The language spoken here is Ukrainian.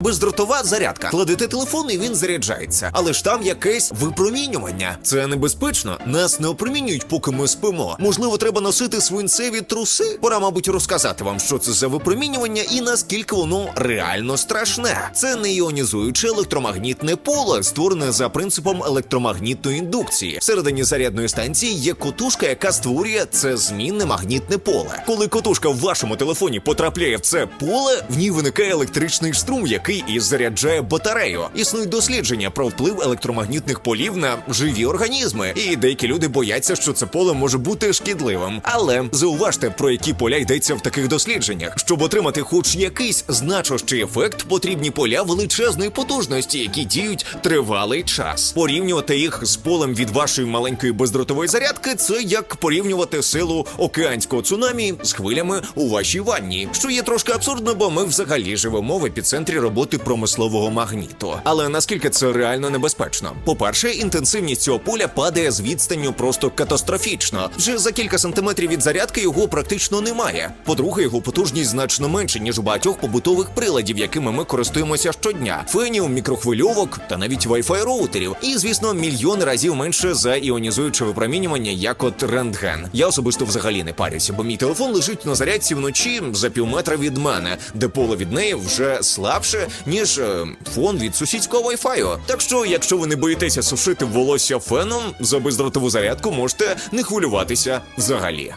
Бездротова зарядка. Кладете телефон і він заряджається. Але ж там якесь випромінювання. Це небезпечно. Нас не опромінюють, поки ми спимо. Можливо, треба носити свинцеві труси. Пора, мабуть, розказати вам, що це за випромінювання і наскільки воно реально страшне. Це неіонізуюче електромагнітне поле, створене за принципом електромагнітної індукції. Всередині зарядної станції є котушка, яка створює це змінне магнітне поле. Коли котушка в вашому телефоні потрапляє в це поле, в ній виникає електричний струм, який і заряджає батарею. Існують дослідження про вплив електромагнітних полів на живі організми, і деякі люди бояться, що це поле може бути шкідливим. Але зауважте, про які поля йдеться в таких дослідженнях. Щоб отримати хоч якийсь значущий ефект, потрібні поля величезної потужності, які діють тривалий час. Порівнювати їх з полем від вашої маленької бездротової зарядки це як порівнювати силу океанського цунамі з хвилями у вашій ванні, що є трошки абсурдно, бо ми взагалі живемо в епіцентрі роботи промислового магніту. Але наскільки це реально небезпечно? По-перше, інтенсивність цього поля падає з відстанню просто катастрофічно. Вже за кілька сантиметрів від зарядки його практично немає. По-друге, його потужність значно менша, ніж у багатьох побутових приладів, якими ми користуємося щодня: фенів, мікрохвильовок та навіть Wi-Fi роутерів. І, звісно, мільйон разів менше за іонізуюче випромінювання, як от рентген. Я особисто взагалі не парюся, бо мій телефон лежить на зарядці вночі за півметра від мене, де поле від неї вже слабше, ніж е, фон від сусідського Wi-Fi. Так що, якщо ви не боїтеся сушити волосся феном, за бездротову зарядку можете не хвилюватися взагалі.